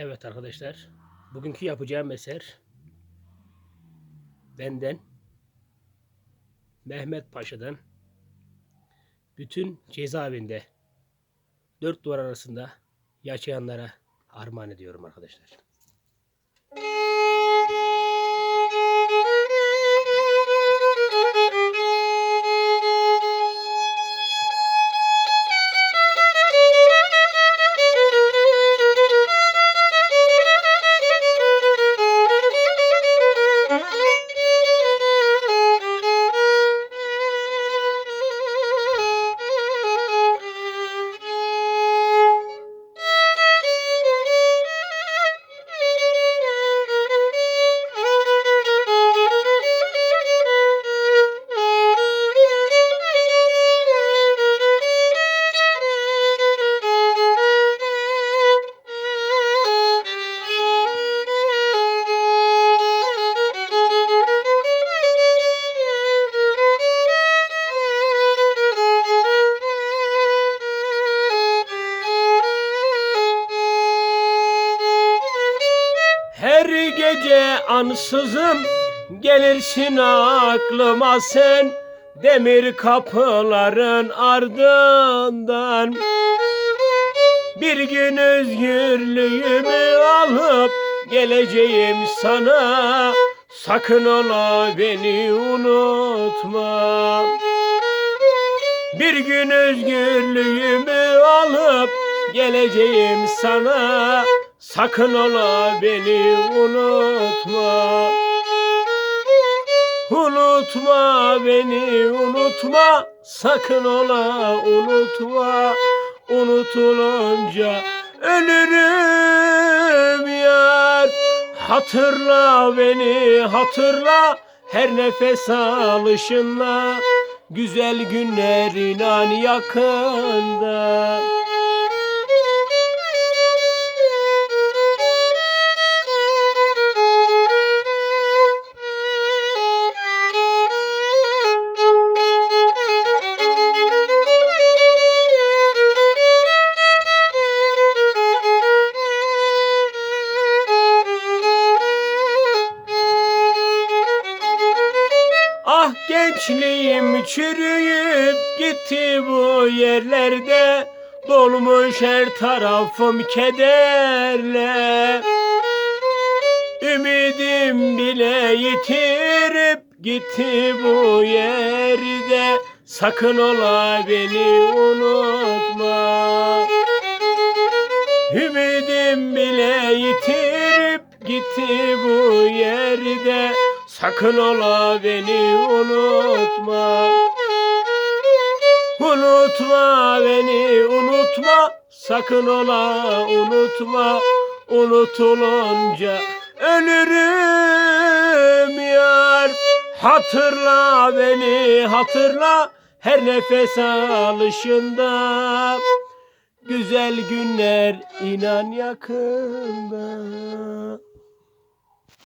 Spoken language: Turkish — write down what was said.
Evet arkadaşlar, bugünkü yapacağım eser benden Mehmet Paşa'dan bütün cezaevinde dört duvar arasında yaşayanlara armağan ediyorum arkadaşlar. Her gece ansızın gelirsin aklıma sen Demir kapıların ardından. Bir gün özgürlüğümü alıp geleceğim sana Sakın ola beni unutma. Bir gün özgürlüğümü alıp geleceğim sana Sakın ola beni unutma. Unutma beni unutma. Sakın ola unutma. Unutulunca ölürüm yar. Hatırla beni hatırla. Her nefes alışınla. Güzel günler inan yakında Ah gençliğim çürüyüp gitti bu yerlerde. Dolmuş her tarafım kederle. Ümidim bile yitirip gitti bu yerde. Sakın ola beni unutma. Ümidim bile yitirip gitti bu yerde Sakın ola beni unutma. Unutma beni unutma. Sakın ola unutma. Unutulunca ölürüm yar. Hatırla beni hatırla. Her nefes alışında. Güzel günler inan yakında